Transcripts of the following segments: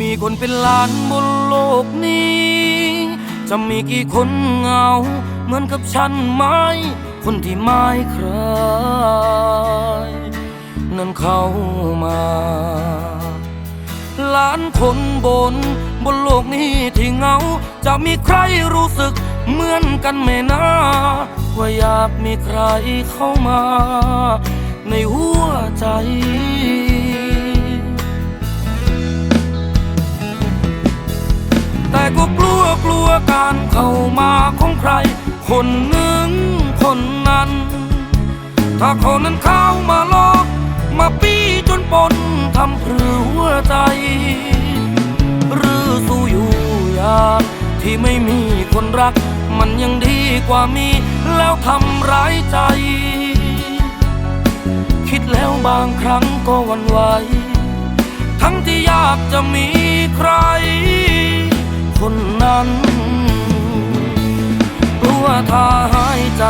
มีคนเป็นล้านบนโลกนี้ จะมีกี่คนเหงา เหมือนกับฉันไหม คนที่ไม่ใคร นั้นเข้ามาล้านคนบน บนโลกนี้ที่เหงา จะมีใครรู้สึกเหมือนกันไหมนะว่าอยากมีใครเข้ามา ในหัวใจ กลัวการเข้ามาของใคร คนหนึ่งคนนั้น ถ้าเขานั้นเข้ามาลอก มาปี้จนปนทำเพื่อหัวใจ หรือสู้อยู่อย่างที่ไม่มีคนรัก มันยังดีกว่ามี แล้วทำร้ายใจ คิดแล้วบางครั้งก็วันไหวทั้งที่อยากจะมีใคร คนนั้น กลัวถ้าหายใจ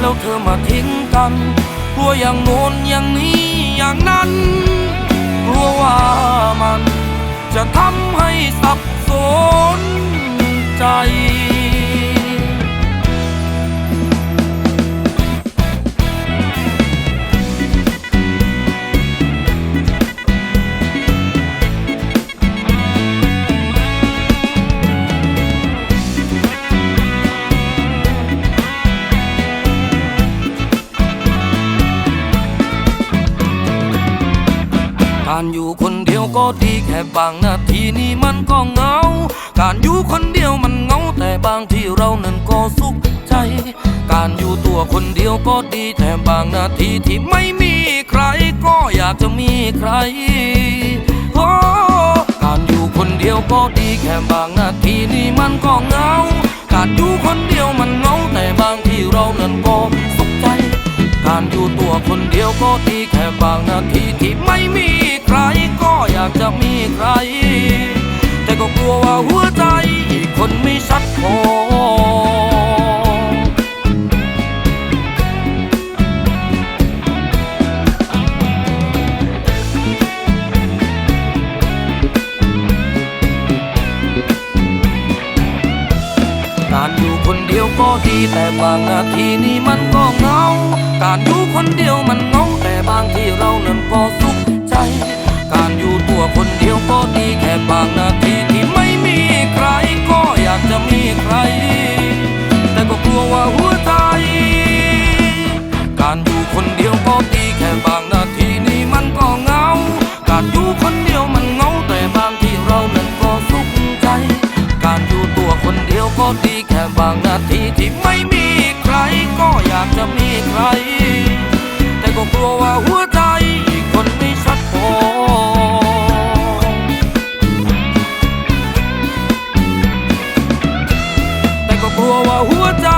แล้วเธอมาทิ้งกันกลัวอย่างโน้นอย่างนี้อย่างนั้นกลัวว่ามันจะทำให้ การอยู่คนเดียวก็ดีแค่บางนาทีนี่มันก็เหงา การอยู่คนเดียวมันเหงาแต่บางที่เรานั้นก็สุขใจ การอยู่ตัวคนเดียวก็ดีแต่บางนาทีที่ไม่มีใครก็อยากจะมีใครโอ้การอยู่คนเดียวก็ดีแค่บางนาทีนี่มันก็เหงา การอยู่คนเดียวมันเหงาแต่บางที่เรานั้นก็สุข การอยู่ตัวคนเดียวก็ดีแค่บางนาทีที่ไม่มีใคร ก็อยากจะมีใคร แต่ก็กลัวว่าหัวใจ การอยู่คนเดียวก็ดีแต่บางนาทีนี่มันก็เหงา การอยู่คนเดียวมันเหงา ก็ดีแค่บางนาทีที่ไม่มีใครก็อยากจะมีใคร แต่ก็กลัวว่าหัวใจคนไม่ชัดพอแต่ก็กลัวว่าหัวใจ